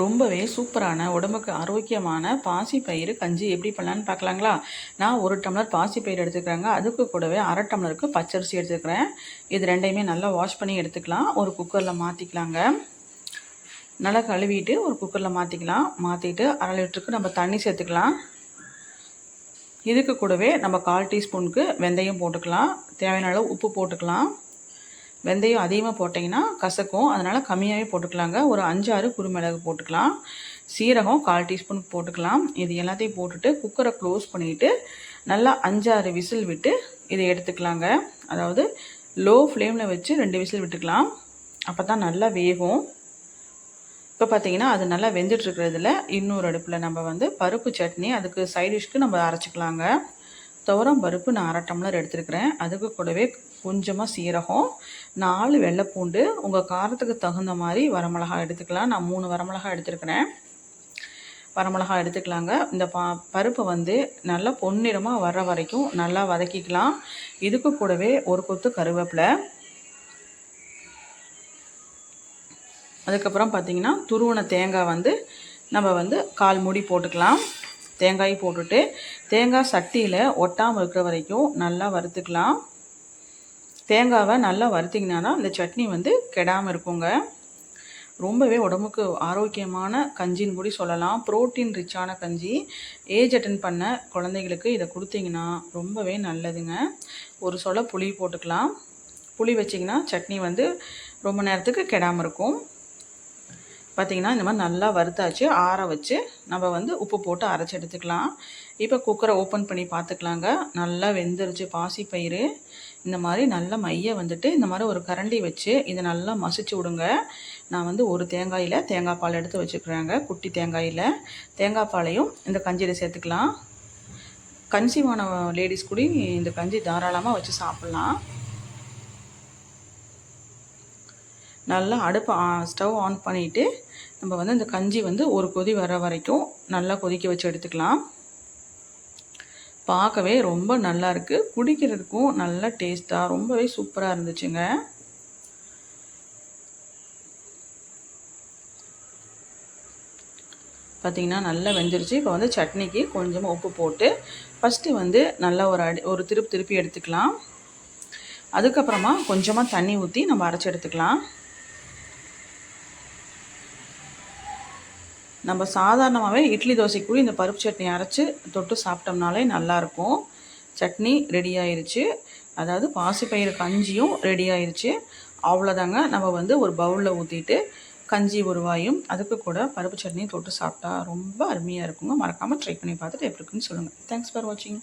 ரொம்பவே சூப்பரான உடம்புக்கு ஆரோக்கியமான பாசிப்பயிறு கஞ்சி எப்படி பண்ணலான்னு பார்க்கலாங்களா? நான் ஒரு டம்ளர் பாசிப்பயிறு எடுத்துக்கிறேங்க. அதுக்கு கூடவே அரை டம்ளருக்கு பச்சரிசி எடுத்துக்கிறேன். இது ரெண்டையுமே நல்லா வாஷ் பண்ணி எடுத்துக்கலாம். ஒரு குக்கரில் மாற்றிக்கலாங்க நல்லா கழுவிட்டு ஒரு குக்கரில் மாற்றிக்கலாம் மாற்றிட்டு அரை லிட்டருக்கு நம்ம தண்ணி சேர்த்துக்கலாம். இதுக்கு கூடவே நம்ம கால் டீஸ்பூனுக்கு வெந்தயம் போட்டுக்கலாம். தேவையான அளவு உப்பு போட்டுக்கலாம். வெந்தயம் அதிகமாக போட்டிங்கன்னா கசக்கும். அதனால் கம்மியாகவே போட்டுக்கலாங்க. ஒரு அஞ்சாறு குருமிளகு போட்டுக்கலாம். சீரகம் கால் டீஸ்பூன் போட்டுக்கலாம். இது எல்லாத்தையும் போட்டுட்டு குக்கரை க்ளோஸ் பண்ணிவிட்டு நல்லா அஞ்சாறு விசில் விட்டு இதை எடுத்துக்கலாங்க. அதாவது லோ ஃப்ளேமில் வச்சு ரெண்டு விசில் விட்டுக்கலாம். அப்போ தான் நல்லா வேகும். இப்போ பார்த்தீங்கன்னா அது நல்லா வெந்துட்டுருக்கிறதுல இன்னொரு அடுப்பில் நம்ம வந்து பருப்பு சட்னி அதுக்கு சைடிஷ்க்கு நம்ம அரைச்சிக்கலாங்க. துவரம் பருப்பு நான் அரை டம்ளர் எடுத்துருக்கிறேன். அதுக்கு கூடவே கொஞ்சமாக சீரகம் நாலு வெள்ளைப்பூண்டு உங்கள் காரத்துக்கு தகுந்த மாதிரி வரமிளகா எடுத்துக்கலாம். நான் மூணு வரமிளகா எடுத்துருக்கிறேன். வரமிளகா எடுத்துக்கலாங்க. இந்த பா பருப்பை வந்து நல்லா பொன்னிறமாக வர்ற வரைக்கும் நல்லா வதக்கிக்கலாம். இதுக்கு கூடவே ஒரு கொத்து கருவேப்பிலை. அதுக்கப்புறம் பார்த்திங்கன்னா துருவன தேங்காய் வந்து நம்ம வந்து கால் மூடி போட்டுக்கலாம். தேங்காய் போட்டுட்டு தேங்காய் சட்டியில் ஒட்டாமல் இருக்கிற வரைக்கும் நல்லா வறுத்துக்கலாம். தேங்காவை நல்லா வறுத்திங்கன்னா இந்த சட்னி வந்து கெடாமல் இருக்குங்க. ரொம்பவே உடம்புக்கு ஆரோக்கியமான கஞ்சின்னு கூட சொல்லலாம். ப்ரோட்டீன் ரிச்சான கஞ்சி. ஏஜ் அட்டன் பண்ண குழந்தைகளுக்கு இதை கொடுத்தீங்கன்னா ரொம்பவே நல்லதுங்க. ஒரு சொல புளி போட்டுக்கலாம். புளி வச்சிங்கன்னா சட்னி வந்து ரொம்ப நேரத்துக்கு கெடாமல் இருக்கும். பார்த்திங்கன்னா இந்த மாதிரி நல்லா வறுத்தாச்சு. ஆற வச்சு நம்ம வந்து உப்பு போட்டு அரைச்சி எடுத்துக்கலாம். இப்போ குக்கரை ஓப்பன் பண்ணி பார்த்துக்கலாங்க நல்லா வெந்துருச்சு. பாசி பயிறு. இந்த மாதிரி நல்ல மைய வந்துட்டு இந்த மாதிரி ஒரு கரண்டி வச்சு இதை நல்லா மசிச்சு விடுங்க. நான் வந்து ஒரு தேங்காயில் தேங்காய் பால் எடுத்து வச்சுக்கிறேங்க. குட்டி தேங்காயில். தேங்காய் பாலையும் இந்த கஞ்சியில் சேர்த்துக்கலாம். கன்சீவான லேடிஸ் கூட இந்த கஞ்சி தாராளமாக வச்சு சாப்பிட்லாம். நல்லா அடுப்பை ஸ்டவ் ஆன் பண்ணிவிட்டு நம்ம வந்து இந்த கஞ்சி வந்து ஒரு கொதி வர வரைக்கும் நல்லா கொதிக்க வச்சு எடுத்துக்கலாம். பார்க்கவே ரொம்ப நல்லா இருக்குது குடிக்கிறதுக்கும் நல்லா டேஸ்ட்டாக ரொம்பவே சூப்பராக இருந்துச்சுங்க. பார்த்திங்கன்னா நல்லா வெந்துருச்சு. இப்போ வந்து சட்னிக்கு கொஞ்சமாக உப்பு போட்டு ஃபஸ்ட்டு வந்து நல்லா ஒரு அடி ஒரு திருப்பி திருப்பி எடுத்துக்கலாம். அதுக்கப்புறமா கொஞ்சமாக தண்ணி ஊற்றி நம்ம அரைச்சி எடுத்துக்கலாம். நம்ம சாதாரணமாகவே இட்லி தோசைக்கு இந்த பருப்பு சட்னி அரைச்சி தொட்டு சாப்பிட்டோம்னாலே நல்லாயிருக்கும். சட்னி ரெடி ஆயிடுச்சு அதாவது பாசிப்பயிறு கஞ்சியும் ரெடி ஆயிடுச்சு அவ்வளோதாங்க. நம்ம வந்து ஒரு பவுலில் ஊற்றிட்டு கஞ்சி உருவாயும் அதுக்கு கூட பருப்பு சட்னி தொட்டு சாப்பிட்டா ரொம்ப அருமையாக இருக்குங்க. மறக்காமல் ட்ரை பண்ணி பார்த்துட்டு எப்படி இருக்குன்னு சொல்லுங்கள் தேங்க்ஸ் ஃபார் வாட்சிங்